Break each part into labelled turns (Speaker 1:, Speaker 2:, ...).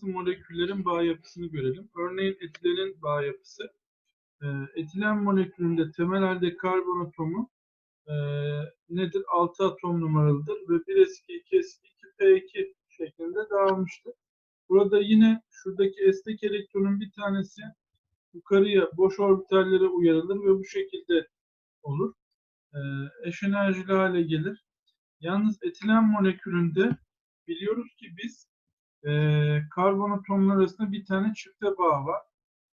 Speaker 1: bazı moleküllerin bağ yapısını görelim. Örneğin etilenin bağ yapısı. Ee, etilen molekülünde temel halde karbon atomu e, nedir? 6 atom numaralıdır ve 1s2, 2s2, 2p2 şeklinde dağılmıştır. Burada yine şuradaki esnek elektronun bir tanesi yukarıya boş orbitallere uyarılır ve bu şekilde olur. Ee, eş enerjili hale gelir. Yalnız etilen molekülünde biliyoruz ki biz e, karbon atomları arasında bir tane çifte bağ var.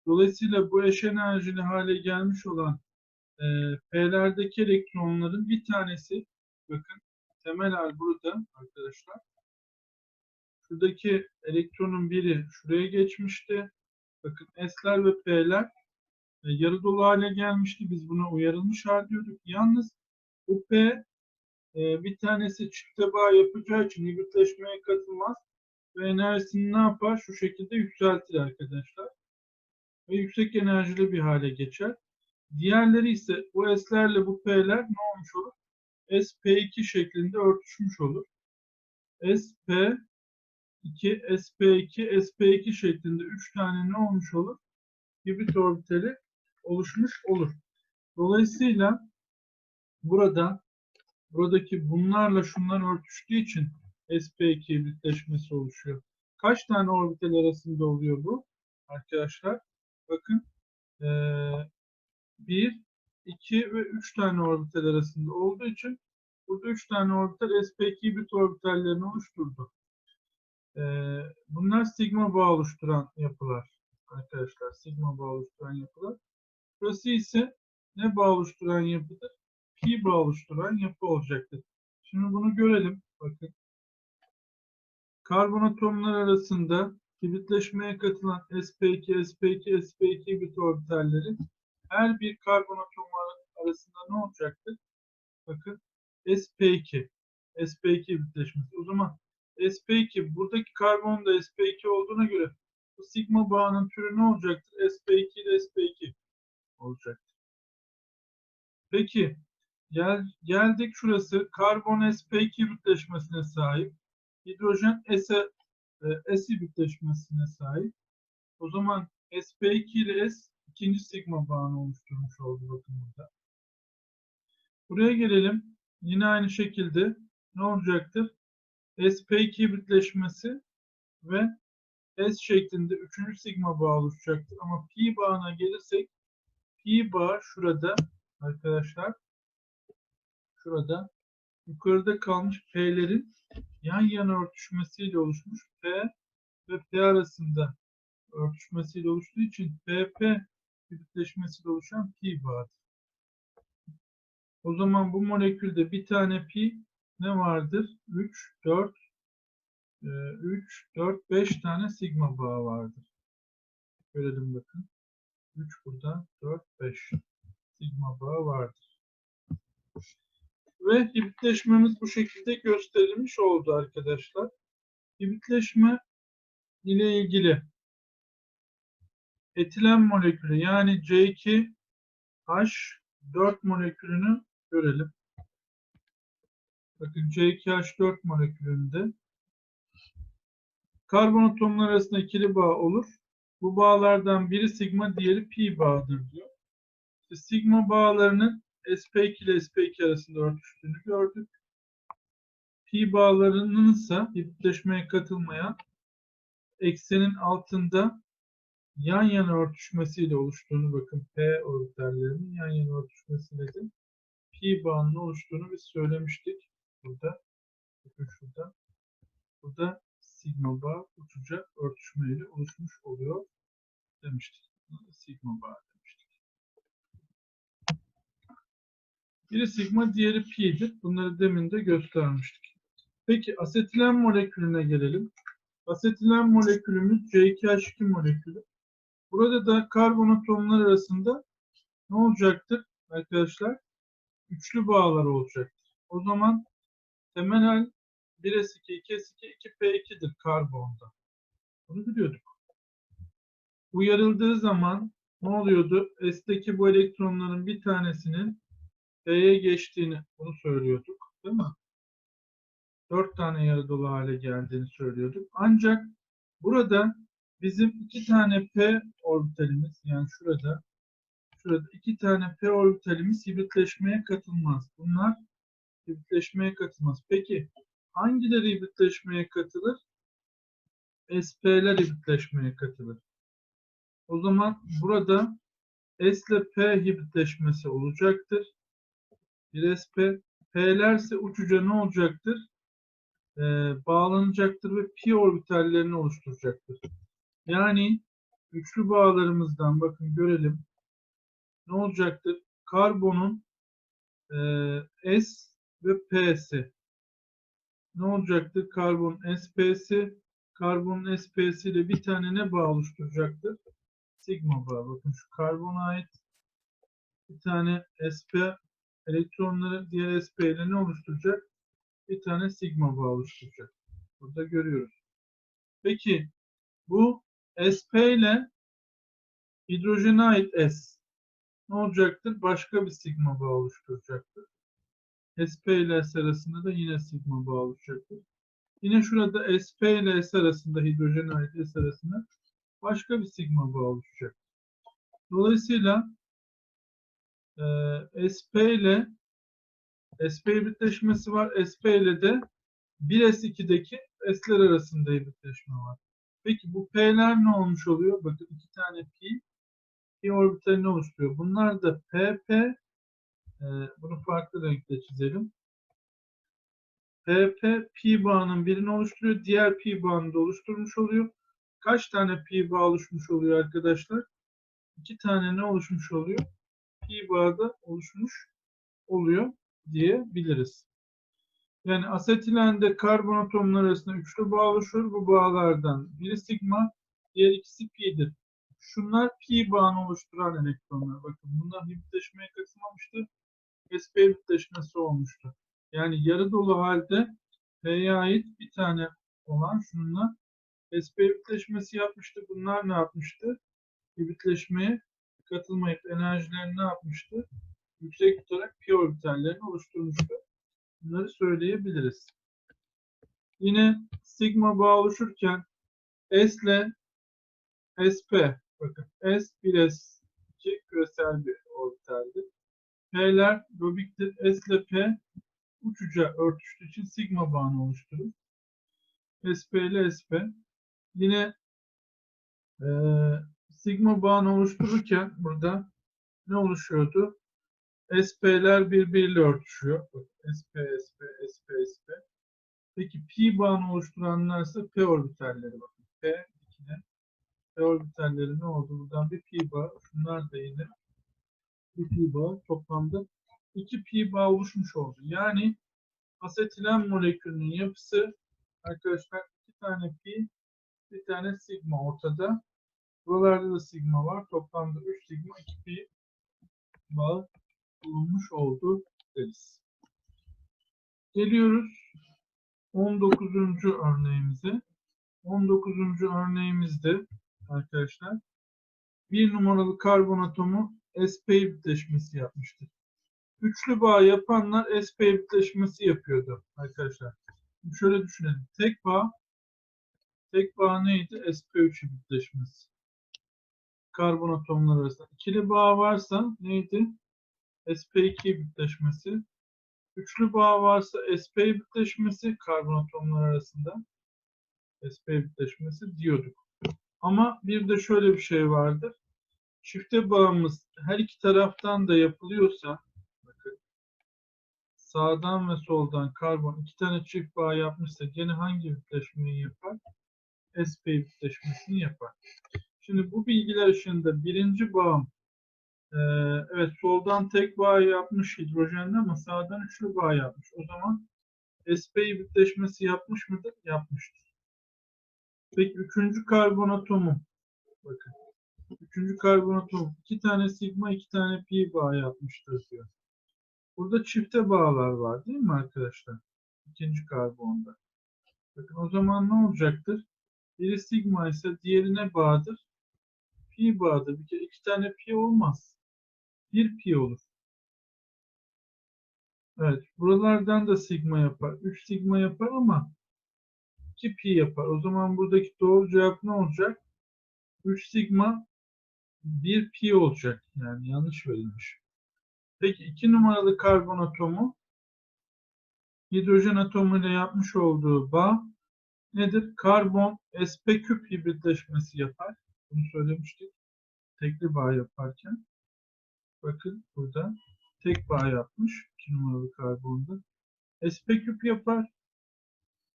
Speaker 1: Dolayısıyla bu eş enerjili hale gelmiş olan e, P'lerdeki elektronların bir tanesi bakın temel hal burada arkadaşlar. Şuradaki elektronun biri şuraya geçmişti. Bakın S'ler ve P'ler e, yarı dolu hale gelmişti. Biz buna uyarılmış hal diyorduk. Yalnız bu P e, bir tanesi çifte bağ yapacağı için hibritleşmeye katılmaz ve enerjisini ne yapar? Şu şekilde yükseltir arkadaşlar. Ve yüksek enerjili bir hale geçer. Diğerleri ise bu S'lerle bu P'ler ne olmuş olur? SP2 şeklinde örtüşmüş olur. SP2, SP2, SP2 şeklinde 3 tane ne olmuş olur? Hibrit orbitali oluşmuş olur. Dolayısıyla burada buradaki bunlarla şunlar örtüştüğü için SP2 hibritleşmesi oluşuyor. Kaç tane orbital arasında oluyor bu? Arkadaşlar bakın ee, 1, 2 ve 3 tane orbital arasında olduğu için burada 3 tane orbital SP2 hibrit orbitallerini oluşturdu. Ee, bunlar sigma bağ oluşturan yapılar arkadaşlar. Sigma bağ oluşturan yapılar. Burası ise ne bağ oluşturan yapıdır? Pi bağ oluşturan yapı olacaktır. Şimdi bunu görelim. Bakın. Karbon atomlar arasında hibritleşmeye katılan sp2, sp2, sp2 hibrit orbitalleri her bir karbon atomu arasında ne olacaktır? Bakın sp2, sp2 hibritleşmesi. O zaman sp2 buradaki karbon da sp2 olduğuna göre bu sigma bağının türü ne olacaktır? sp2 ile sp2 olacaktır. Peki gel, geldik şurası karbon sp2 hibritleşmesine sahip. Hidrojen S, e, S hibritleşmesine sahip. O zaman sp2 ile S ikinci sigma bağını oluşturmuş oldu bakın burada. Buraya gelelim. Yine aynı şekilde ne olacaktır? sp2 hibritleşmesi ve S şeklinde üçüncü sigma bağı oluşacaktır. Ama pi bağına gelirsek pi bağı şurada arkadaşlar şurada yukarıda kalmış P'lerin yan yana örtüşmesiyle oluşmuş P ve P arasında örtüşmesiyle oluştuğu için PP hibritleşmesiyle oluşan pi bağıdır. O zaman bu molekülde bir tane pi ne vardır? 3, 4, 3, 4, 5 tane sigma bağı vardır. Görelim bakın. 3 burada, 4, 5 sigma bağı vardır. Ve hibritleşmemiz bu şekilde gösterilmiş oldu arkadaşlar. Hibritleşme ile ilgili etilen molekülü yani C2H4 molekülünü görelim. Bakın C2H4 molekülünde karbon atomları arasında ikili bağ olur. Bu bağlardan biri sigma, diğeri pi bağıdır diyor. Sigma bağlarının sp2 ile sp2 arasında örtüştüğünü gördük. Pi bağlarının ise hibritleşmeye katılmayan eksenin altında yan yana örtüşmesiyle oluştuğunu bakın P orbitallerinin yan yana örtüşmesiyle de pi bağının oluştuğunu biz söylemiştik. Burada bakın şurada. Burada sigma bağ uçuca örtüşmeyle oluşmuş oluyor demiştik. Sigma bağ demiştik. Biri sigma, diğeri pi'dir. Bunları demin de göstermiştik. Peki asetilen molekülüne gelelim. Asetilen molekülümüz C2H2 molekülü. Burada da karbon atomlar arasında ne olacaktır arkadaşlar? Üçlü bağlar olacaktır. O zaman temel hal 1s2, 2s2, 2p2'dir karbonda. Bunu biliyorduk. Uyarıldığı zaman ne oluyordu? S'teki bu elektronların bir tanesinin P'ye geçtiğini bunu söylüyorduk. Değil mi? Dört tane yarı dolu hale geldiğini söylüyorduk. Ancak Burada bizim iki tane p orbitalimiz yani şurada şurada iki tane p orbitalimiz hibritleşmeye katılmaz. Bunlar hibritleşmeye katılmaz. Peki hangileri hibritleşmeye katılır? SP'ler hibritleşmeye katılır. O zaman burada S ile P hibritleşmesi olacaktır. Bir SP. P'ler ise uçuca ne olacaktır? Ee, bağlanacaktır ve pi orbitallerini oluşturacaktır. Yani üçlü bağlarımızdan bakın görelim. Ne olacaktır? Karbonun e, S ve P'si. Ne olacaktır? Karbon SP'si, karbon SP'si ile bir tane ne bağ oluşturacaktır? Sigma bağı. Bakın şu karbona ait bir tane SP elektronları diğer SP ile ne oluşturacak? Bir tane sigma bağı oluşturacak. Burada görüyoruz. Peki bu SP ile hidrojene ait S ne olacaktır? Başka bir sigma bağı oluşturacaktır. SP ile S arasında da yine sigma bağı oluşacaktır. Yine şurada SP ile S arasında hidrojene ait S arasında başka bir sigma bağı oluşacak. Dolayısıyla e, SP ile SP hibritleşmesi var. SP ile de 1S2'deki S'ler arasında hibritleşme var. Peki bu P'ler ne olmuş oluyor? Bakın iki tane pi pi orbitalini oluşturuyor. Bunlar da PP e, bunu farklı renkte çizelim. PP pi bağının birini oluşturuyor. Diğer pi bağını da oluşturmuş oluyor. Kaç tane pi bağ oluşmuş oluyor arkadaşlar? İki tane ne oluşmuş oluyor? Pi bağı da oluşmuş oluyor diyebiliriz. Yani asetilende karbon atomları arasında üçlü bağ oluşur. Bu bağlardan biri sigma, diğer ikisi pi'dir. Şunlar pi bağını oluşturan elektronlar. Bakın bunlar hibritleşmeye katılmamıştı. sp hibritleşmesi olmuştu. Yani yarı dolu halde P'ye ait bir tane olan şununla sp hibritleşmesi yapmıştı. Bunlar ne yapmıştı? Hibritleşmeye katılmayıp enerjilerini ne yapmıştı? Yüksek tutarak pi orbitallerini oluşturmuştu. Bunları söyleyebiliriz. Yine sigma bağ oluşurken S ile SP bakın S 1S 2 küresel bir orbitaldir. P'ler robiktir. S ile P uçuca örtüştüğü için sigma bağını oluşturur. SP ile SP. Yine sigma bağını oluştururken burada ne oluşuyordu? SP'ler birbiriyle örtüşüyor. SP, SP, SP, SP. Peki pi bağını oluşturanlar ise p orbitalleri. Bakın p ikine p orbitalleri ne oldu? Buradan bir pi bağ. Şunlar da yine bir pi bağ. Toplamda iki pi bağ oluşmuş oldu. Yani asetilen molekülünün yapısı arkadaşlar iki tane pi bir tane sigma ortada. Buralarda da sigma var. Toplamda 3 sigma 2 pi bağ bulunmuş oldu deriz. Geliyoruz 19. örneğimize. 19. örneğimizde arkadaşlar bir numaralı karbon atomu sp bitleşmesi yapmıştır. Üçlü bağ yapanlar sp bitleşmesi yapıyordu arkadaşlar. Şimdi şöyle düşünelim. Tek bağ tek bağ neydi? sp3 bitleşmesi. Karbon atomları arasında. İkili bağ varsa neydi? sp2 bitleşmesi. Üçlü bağ varsa sp bitleşmesi karbon atomları arasında sp bitleşmesi diyorduk. Ama bir de şöyle bir şey vardır. Çifte bağımız her iki taraftan da yapılıyorsa bakın sağdan ve soldan karbon iki tane çift bağ yapmışsa gene hangi bitleşmeyi yapar? sp bitleşmesini yapar. Şimdi bu bilgiler ışığında birinci bağım ee, evet soldan tek bağ yapmış hidrojenle ama sağdan üçlü bağ yapmış. O zaman sp bitleşmesi yapmış mıdır? Yapmıştır. Peki üçüncü karbon atomu bakın. Üçüncü karbon atomu iki tane sigma iki tane pi bağ yapmıştır diyor. Burada çifte bağlar var değil mi arkadaşlar? İkinci karbonda. Bakın o zaman ne olacaktır? Biri sigma ise diğerine bağdır. Pi bağdır. Bir kere iki tane pi olmaz. 1 pi olur. Evet. Buralardan da sigma yapar. 3 sigma yapar ama 2 pi yapar. O zaman buradaki doğru cevap ne olacak? 3 sigma 1 pi olacak. Yani yanlış verilmiş. Peki 2 numaralı karbon atomu hidrojen atomuyla yapmış olduğu bağ nedir? Karbon sp küp hibritleşmesi yapar. Bunu söylemiştik. Tekli bağ yaparken. Bakın burada tek bağ yapmış. 2 numaralı karbonda. sp küp yapar.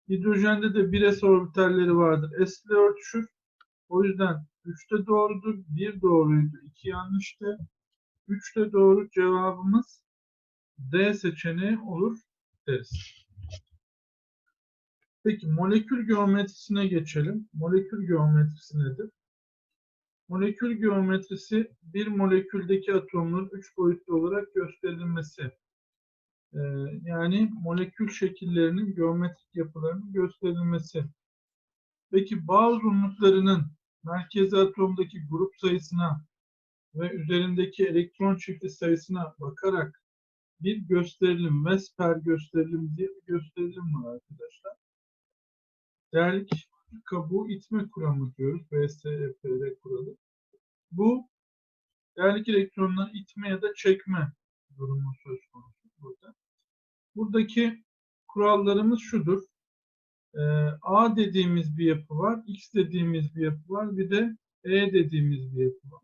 Speaker 1: Hidrojende de 1s orbitalleri vardır. S ile örtüşür. O yüzden 3 de doğrudur. 1 doğruydu. 2 yanlıştı. 3 de doğru. Cevabımız D seçeneği olur deriz. Peki molekül geometrisine geçelim. Molekül geometrisi nedir? Molekül geometrisi bir moleküldeki atomların üç boyutlu olarak gösterilmesi. Ee, yani molekül şekillerinin geometrik yapılarının gösterilmesi. Peki bağ uzunluklarının merkezi atomdaki grup sayısına ve üzerindeki elektron çifti sayısına bakarak bir gösterilim, Vesper gösterilim diye bir gösterilim var arkadaşlar. Değerlik kabuğu itme kuramı diyoruz. VSEPR kuralı. Bu değerlik elektronları itme ya da çekme durumu söz konusu burada. Buradaki kurallarımız şudur. Ee, A dediğimiz bir yapı var, X dediğimiz bir yapı var, bir de E dediğimiz bir yapı var.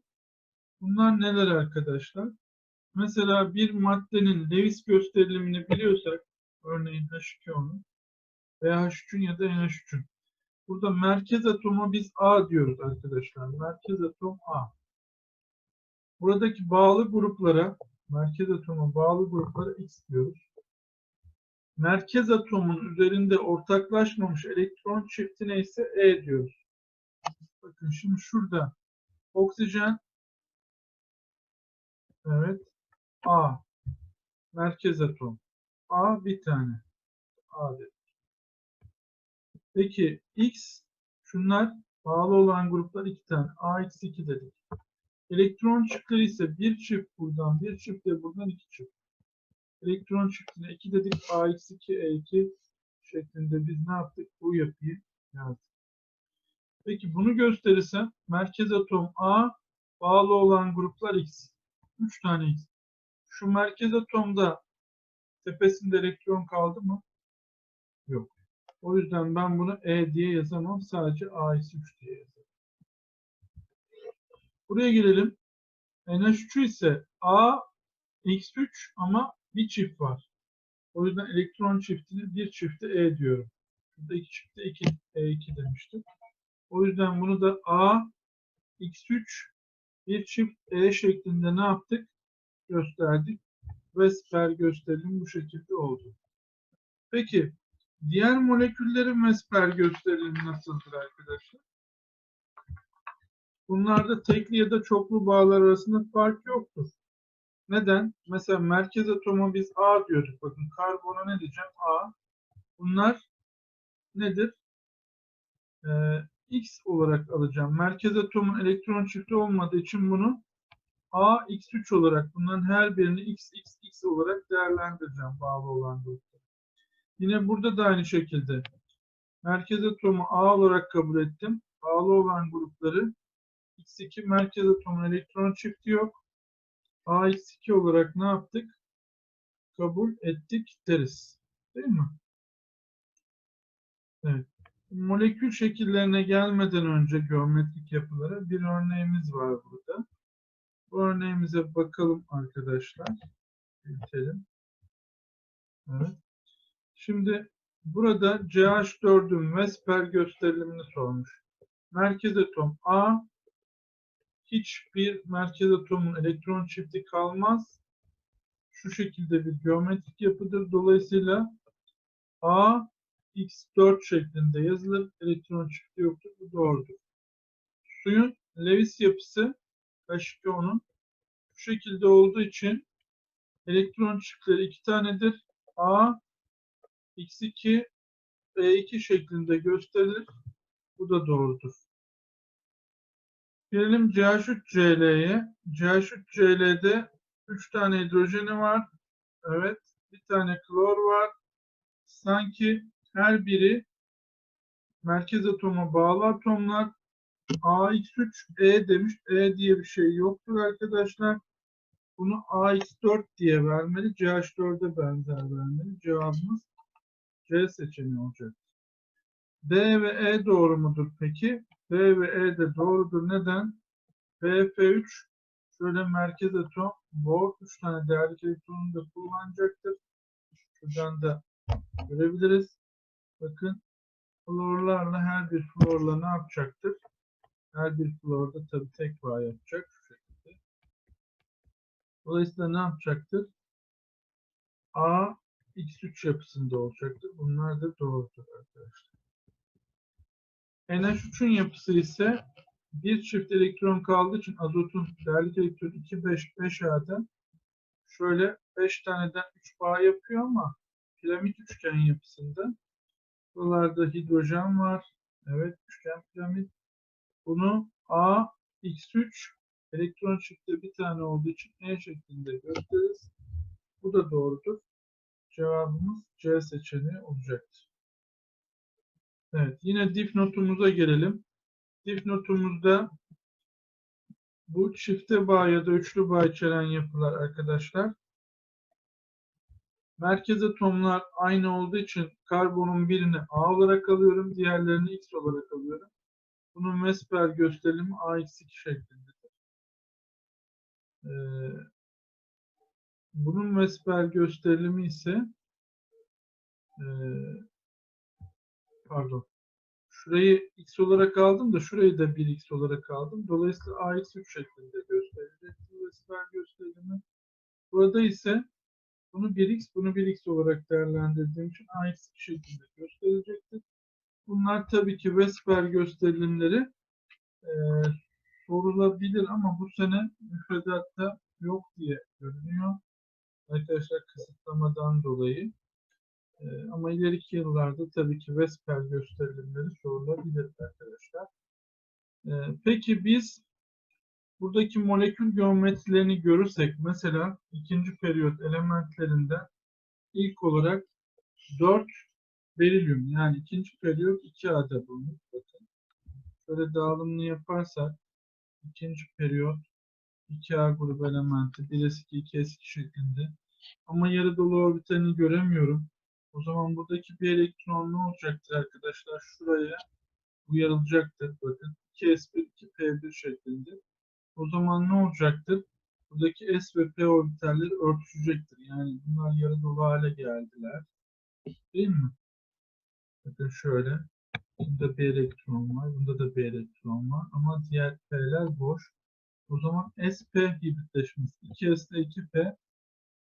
Speaker 1: Bunlar neler arkadaşlar? Mesela bir maddenin Lewis gösterilimini biliyorsak, örneğin H2O'nun veya H3'ün ya da NH3'ün. Burada merkez atomu biz A diyoruz arkadaşlar. Merkez atom A. Buradaki bağlı gruplara, merkez atoma bağlı gruplara X diyoruz. Merkez atomun üzerinde ortaklaşmamış elektron çiftine ise E diyoruz. Bakın şimdi şurada oksijen evet A merkez atom A bir tane A dedik. Peki X şunlar bağlı olan gruplar iki tane AX2 dedik. Elektron çiftleri ise bir çift buradan bir çift de buradan iki çift. Elektron çiftine 2 dedik AX2 E2 şeklinde biz ne yaptık? Bu yapıyı yazdık. Peki bunu gösterirsem merkez atom A bağlı olan gruplar X. 3 tane X. Şu merkez atomda tepesinde elektron kaldı mı? Yok. O yüzden ben bunu E diye yazamam. Sadece AX3 diye yazarım. Buraya gelelim. NH3 ise A X3 ama bir çift var. O yüzden elektron çiftini bir çifte E diyorum. Burada iki çifte 2 E2 demiştim. O yüzden bunu da A X3 bir çift E şeklinde ne yaptık? Gösterdik. Vesper gösterim bu şekilde oldu. Peki diğer moleküllerin Vesper gösterilimi nasıldır arkadaşlar? Bunlarda tekli ya da çoklu bağlar arasında fark yoktur. Neden? Mesela merkez atomu biz A diyorduk. Bakın karbona ne diyeceğim? A. Bunlar nedir? Ee, X olarak alacağım. Merkez atomun elektron çifti olmadığı için bunu A, X3 olarak bunların her birini X, X, X olarak değerlendireceğim bağlı olan grupta. Yine burada da aynı şekilde merkez atomu A olarak kabul ettim. Bağlı olan grupları X2 merkez atomun elektron çifti yok. AX2 olarak ne yaptık? Kabul ettik deriz. Değil mi? Evet. Molekül şekillerine gelmeden önce geometrik yapılara bir örneğimiz var burada. Bu örneğimize bakalım arkadaşlar. Büyütelim. Evet. Şimdi burada CH4'ün Vesper gösterilimini sormuş. Merkez atom A hiçbir merkez atomun elektron çifti kalmaz. Şu şekilde bir geometrik yapıdır. Dolayısıyla A X4 şeklinde yazılır. Elektron çifti yoktur. Bu doğrudur. Suyun Lewis yapısı H2O'nun şu şekilde olduğu için elektron çiftleri iki tanedir. A X2 E2 şeklinde gösterilir. Bu da doğrudur. Gelelim CH3Cl'ye. CH3Cl'de 3 tane hidrojeni var. Evet. Bir tane klor var. Sanki her biri merkez atoma bağlı atomlar AX3 E demiş. E diye bir şey yoktur arkadaşlar. Bunu AX4 diye vermeli. CH4'e benzer vermeli. Cevabımız C seçeneği olacak. D ve E doğru mudur peki? B ve E de doğrudur. Neden? BF3 şöyle merkez atom bor 3 tane değerli elektronunu da kullanacaktır. Şuradan da görebiliriz. Bakın florlarla her bir florla ne yapacaktır? Her bir florda tabii tek bağ yapacak şu şekilde. Dolayısıyla ne yapacaktır? A X3 yapısında olacaktır. Bunlar da doğrudur arkadaşlar. NH3'ün yapısı ise bir çift elektron kaldığı için azotun değerli elektron 2, 5, 5 A'da şöyle 5 taneden 3 bağ yapıyor ama piramit üçgen yapısında. Buralarda hidrojen var. Evet, üçgen piramit. Bunu A, X3 elektron çifti bir tane olduğu için E şeklinde gösteririz. Bu da doğrudur. Cevabımız C seçeneği olacaktır. Evet, yine dipnotumuza gelelim. Dipnotumuzda bu çifte bağ ya da üçlü bağ içeren yapılar arkadaşlar. Merkez atomlar aynı olduğu için karbonun birini A olarak alıyorum, diğerlerini X olarak alıyorum. Bunun Vesper gösterimi A-2 şeklindedir. Ee, bunun Vesper gösterimi ise e, pardon şurayı x olarak aldım da şurayı da 1x olarak aldım. Dolayısıyla ax3 şeklinde gösterilecektir Vesper gösterimi. Burada ise bunu 1x, bunu 1x olarak değerlendirdiğim için ax2 şeklinde gösterilecektir. Bunlar tabii ki Vesper gösterimleri e, sorulabilir ama bu sene müfredatta yok diye görünüyor. Arkadaşlar kısıtlamadan dolayı. E, ama ileriki yıllarda tabii ki Vesper gösterimleri sorulabilir arkadaşlar. E, peki biz buradaki molekül geometrilerini görürsek mesela ikinci periyot elementlerinde ilk olarak 4 berilyum yani ikinci periyot 2A'da bulunur. Bakın. Şöyle dağılımını yaparsak ikinci periyot 2A grubu elementi 1s2 2s2 şeklinde ama yarı dolu orbitalini göremiyorum. O zaman buradaki bir elektron ne olacaktır arkadaşlar? Şuraya uyarılacaktır. Bakın 2s1 2p1 şeklinde. O zaman ne olacaktır? Buradaki s ve p orbitalleri örtüşecektir. Yani bunlar yarı dolu hale geldiler. Değil mi? Bakın şöyle. Bunda bir elektron var. Bunda da bir elektron var. Ama diğer P'ler boş. O zaman SP hibritleşmesi. 2S ile 2P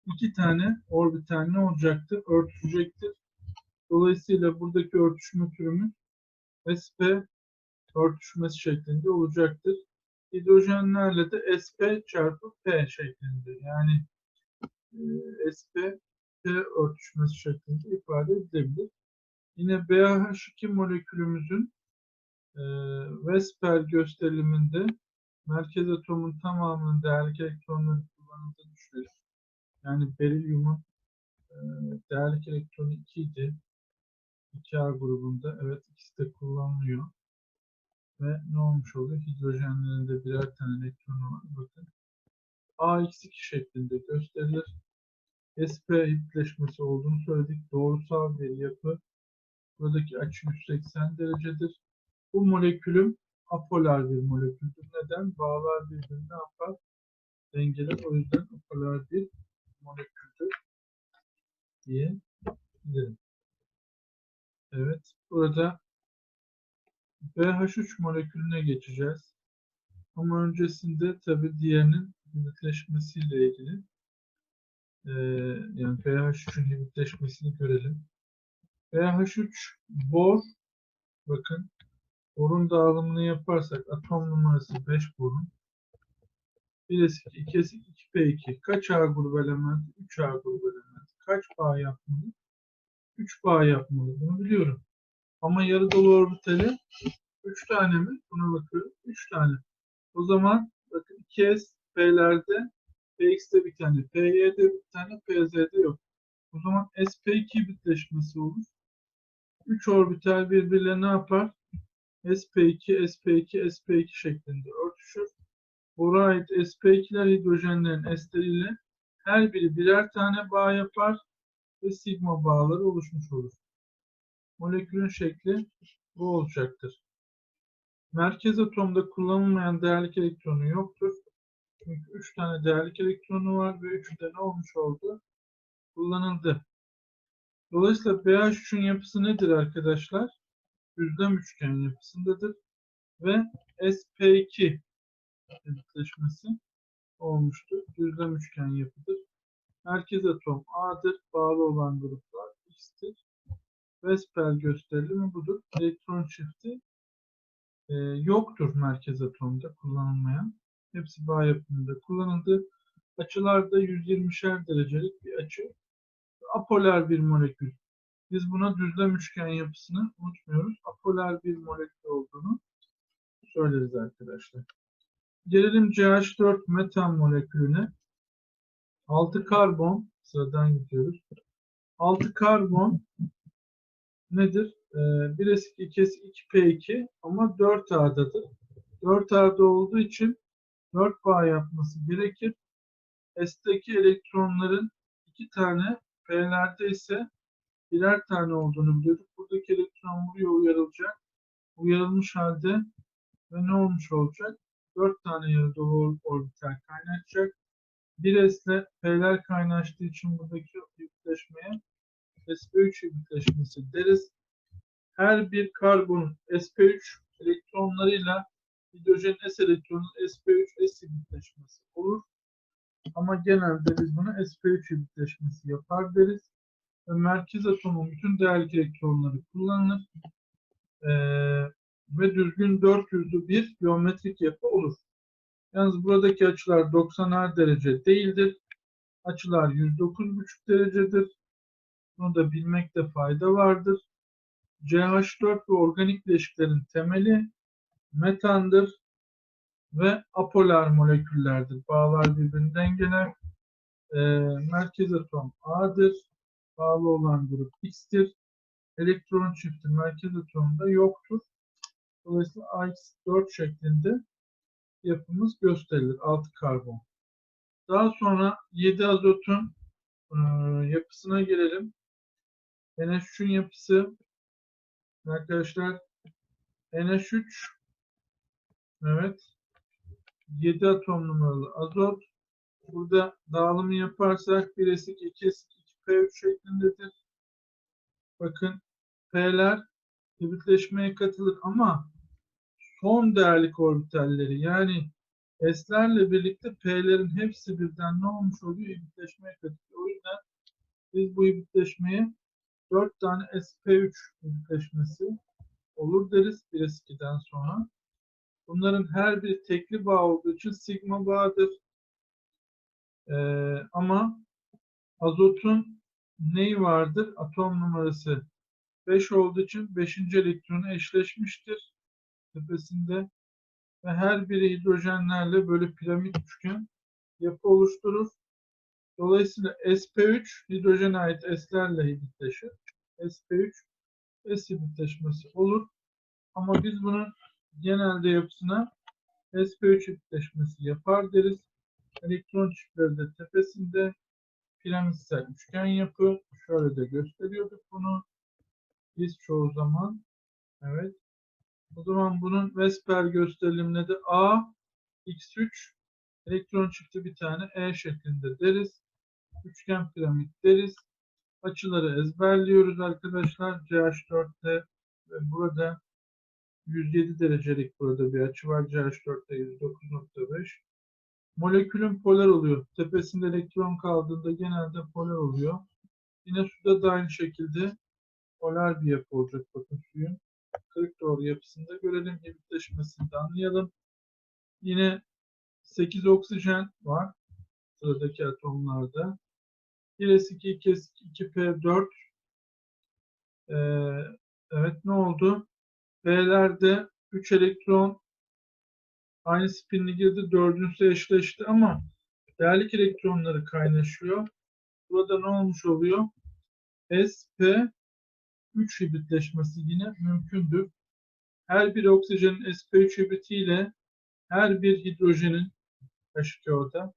Speaker 1: iki tane orbital ne olacaktır? Örtüşecektir. Dolayısıyla buradaki örtüşme türümüz SP örtüşmesi şeklinde olacaktır. Hidrojenlerle de SP çarpı P şeklinde. Yani e, SP P örtüşmesi şeklinde ifade edilebilir. Yine BH2 molekülümüzün e, Vesper gösteriminde merkez atomun tamamının değerli elektronları kullanıldığını düşünelim. Yani berilyumun e, değerli elektronu 2 idi. 2A grubunda. Evet ikisi de kullanılıyor. Ve ne olmuş oluyor? Hidrojenlerinde birer tane elektronu var. Bakın. A-2 şeklinde gösterilir. SP hibritleşmesi olduğunu söyledik. Doğrusal bir yapı. Buradaki açı 180 derecedir. Bu molekülüm apolar bir moleküldür. Neden? Bağlar birbirini yapar? Dengeler. O yüzden apolar bir moleküldür diye bilirim. Evet. Burada BH3 molekülüne geçeceğiz. Ama öncesinde tabi diğerinin hibritleşmesiyle ilgili e, yani BH3'ün hibritleşmesini görelim. BH3 bor bakın borun dağılımını yaparsak atom numarası 5 borun 1s2, 2s2, 2p2 kaç A grubu elementi? 3 A grubu elementi. Kaç bağ yapmalı? 3 bağ yapmalı. Bunu biliyorum. Ama yarı dolu orbitali 3 tane mi? Buna bakıyorum. 3 tane. O zaman bakın 2s P'lerde Px'de bir tane, Py'de bir tane, Pz'de yok. O zaman sp2 bitleşmesi olur. 3 orbital birbirine ne yapar? Sp2, sp2, sp2 şeklinde örtüşür. Ait sp2'ler hidrojenlerin esteriyle her biri birer tane bağ yapar ve sigma bağları oluşmuş olur. Molekülün şekli bu olacaktır. Merkez atomda kullanılmayan değerlik elektronu yoktur. Çünkü 3 tane değerlik elektronu var ve 3'ü de ne olmuş oldu? Kullanıldı. Dolayısıyla BH3'ün yapısı nedir arkadaşlar? Düzlem üçgen yapısındadır. Ve SP2 eşleşmesi olmuştur. Düzlem üçgen yapıdır. Merkez atom A'dır. Bağlı olan gruplar X'tir. Vesper gösterilimi budur. Elektron çifti e, yoktur merkez atomda kullanılmayan. Hepsi bağ yapımında kullanıldı. Açılarda 120'şer derecelik bir açı. Apolar bir molekül. Biz buna düzlem üçgen yapısını unutmuyoruz. Apolar bir molekül olduğunu söyleriz arkadaşlar. Gelelim CH4 metan molekülüne. 6 karbon sıradan gidiyoruz. 6 karbon nedir? Ee, 1s2 2p2 ama 4 A'dadır. 4 A'da olduğu için 4 bağ yapması gerekir. S'teki elektronların 2 tane P'lerde ise birer tane olduğunu biliyorduk. Buradaki elektron buraya uyarılacak. Uyarılmış halde ve ne olmuş olacak? 4 tane yarı dolu orbital kaynayacak. 1 S ile P'ler kaynaştığı için buradaki yükleşmeye sp3 yükleşmesi deriz. Her bir karbonun sp3 elektronlarıyla hidrojen s elektronun sp3 s yükleşmesi olur. Ama genelde biz bunu sp3 yükleşmesi yapar deriz. Ve merkez atomun bütün değerli elektronları kullanılır. Ee, ve düzgün 400'lü bir geometrik yapı olur. Yalnız buradaki açılar 90'ar derece değildir. Açılar 109,5 derecedir. Bunu da bilmekte fayda vardır. CH4 ve organik bileşiklerin temeli metandır ve apolar moleküllerdir. Bağlar birbirini dengeler. E, merkez atom A'dır. Bağlı olan grup X'tir. Elektron çifti merkez atomunda yoktur. Dolayısıyla AX4 şeklinde yapımız gösterilir. 6 karbon. Daha sonra 7 azotun e, yapısına gelelim. NH3'ün yapısı arkadaşlar NH3 evet 7 atom numaralı azot. Burada dağılımı yaparsak 1 esik 2 esik 2 P3 şeklindedir. Bakın P'ler hibritleşmeye katılır ama son değerlik orbitalleri yani S'lerle birlikte P'lerin hepsi birden ne olmuş oluyor? Hibritleşmeye katılıyor. O yüzden biz bu hibritleşmeye 4 tane SP3 hibritleşmesi olur deriz 1 2'den sonra. Bunların her biri tekli bağ olduğu için sigma bağıdır. Ee, ama azotun neyi vardır? Atom numarası 5 olduğu için 5. elektronu eşleşmiştir tepesinde ve her biri hidrojenlerle böyle piramit üçgen yapı oluşturur. Dolayısıyla sp3 hidrojen ait S'lerle hibritleşir. sp3 S hibritleşmesi olur. Ama biz bunun genelde yapısına sp3 hibritleşmesi yapar deriz. Elektron çiftleri de tepesinde piramitsel üçgen yapı. Şöyle de gösteriyorduk bunu. Biz çoğu zaman evet. O zaman bunun Vesper gösteriminde de A X3 elektron çifti bir tane E şeklinde deriz. Üçgen piramit deriz. Açıları ezberliyoruz arkadaşlar. CH4'te ve burada 107 derecelik burada bir açı var. CH4'te 109.5. Molekülün polar oluyor. Tepesinde elektron kaldığında genelde polar oluyor. Yine suda da aynı şekilde polar bir yapı olacak. Bakın suyun kırık doğru yapısında görelim. Hibritleşmesini de anlayalım. Yine 8 oksijen var sıradaki atomlarda. 1s2, 2s2, 2p4 ee, evet ne oldu? P'lerde 3 elektron aynı spinli girdi. Dördüncüsü eşleşti ama değerlik elektronları kaynaşıyor. Burada ne olmuş oluyor? S, P 3 hibritleşmesi yine mümkündür. Her bir oksijenin sp3 hibritiyle her bir hidrojenin H2O'da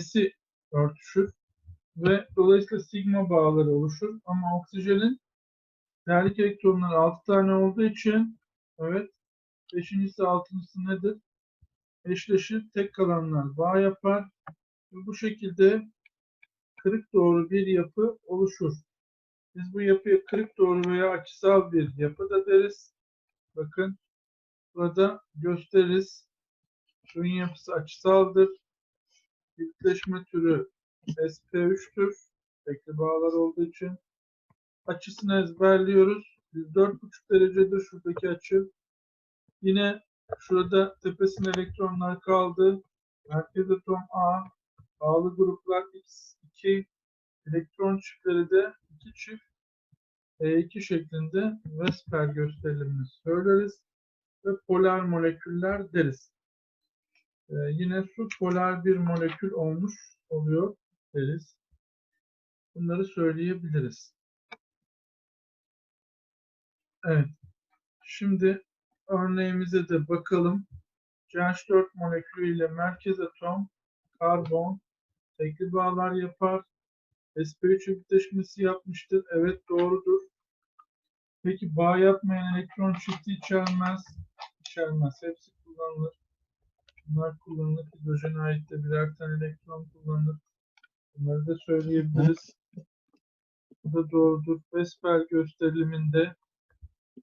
Speaker 1: S'i örtüşür ve dolayısıyla sigma bağları oluşur. Ama oksijenin değerlik elektronları 6 tane olduğu için evet beşincisi altıncısı nedir? Eşleşir. Tek kalanlar bağ yapar. Ve bu şekilde kırık doğru bir yapı oluşur. Biz bu yapıya kırık doğru veya açısal bir yapı da deriz. Bakın burada gösteririz. Suyun yapısı açısaldır. Hibritleşme türü SP3'tür. Tekli bağlar olduğu için. Açısını ezberliyoruz. 104,5 derecedir şuradaki açı. Yine şurada tepesinde elektronlar kaldı. Merkez atom A. Bağlı gruplar X2. Elektron çiftleri de 2 çift E2 şeklinde Vesper gösterimini söyleriz. Ve polar moleküller deriz. Ee, yine su polar bir molekül olmuş oluyor deriz. Bunları söyleyebiliriz. Evet. Şimdi örneğimize de bakalım. CH4 molekülü ile merkez atom karbon tekli bağlar yapar. sp3 hibritleşmesi yapmıştır. Evet doğrudur. Peki bağ yapmayan elektron çifti içermez. İçermez. Hepsi kullanılır. Bunlar kullanılır. Hidrojene ait de birer tane elektron kullanılır. Bunları da söyleyebiliriz. Bu da doğrudur. Vesper gösteriminde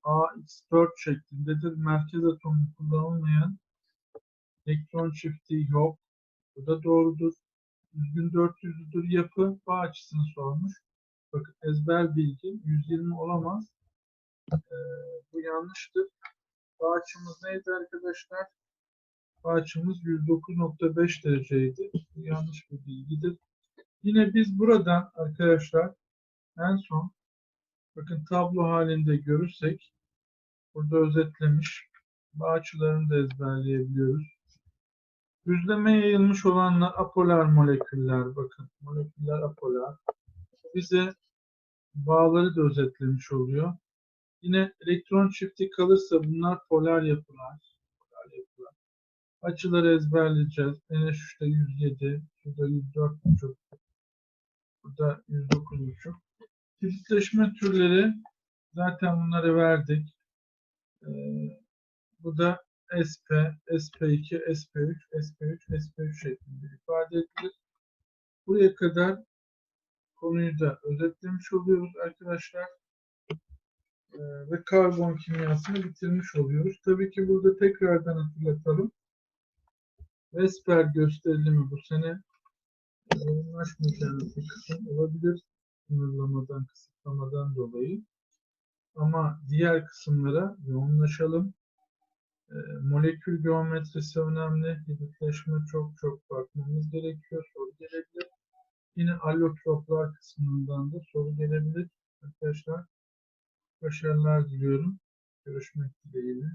Speaker 1: AX4 şeklindedir. Merkez atomu kullanılmayan elektron çifti yok. Bu da doğrudur. Düzgün 400'lüdür yapı. Bağ açısını sormuş. Bakın ezber bilgi 120 olamaz. Ee, bu yanlıştır. Bağ açımız neydi arkadaşlar? Bağ açımız 109.5 dereceydi. Bu yanlış bir bilgidir. Yine biz buradan arkadaşlar en son bakın tablo halinde görürsek burada özetlemiş. Bağ açılarını da ezberleyebiliyoruz. Düzleme yayılmış olanlar apolar moleküller. Bakın moleküller apolar. Bize bağları da özetlemiş oluyor. Yine elektron çifti kalırsa bunlar polar yapılar. Polar yapılar. Açıları ezberleyeceğiz. NH3'te 107, şurada 104,5, burada 109,5. Hibritleşme türleri zaten bunları verdik. Ee, bu da SP, SP2, SP3, SP3, SP3 şeklinde ifade edilir. Buraya kadar konuyu da özetlemiş oluyoruz arkadaşlar. Ee, ve karbon kimyasını bitirmiş oluyoruz. Tabii ki burada tekrardan hatırlatalım. Vesper gösterilimi bu sene yoğunlaşmayacağınız bir kısım olabilir. Sınırlamadan, kısıtlamadan dolayı. Ama diğer kısımlara yoğunlaşalım. E, molekül geometrisi önemli. Hibritleşme çok çok bakmamız gerekiyor. Soru gelebilir. Yine allotroplar kısmından da soru gelebilir. Arkadaşlar başarılar diliyorum. Görüşmek dileğiyle.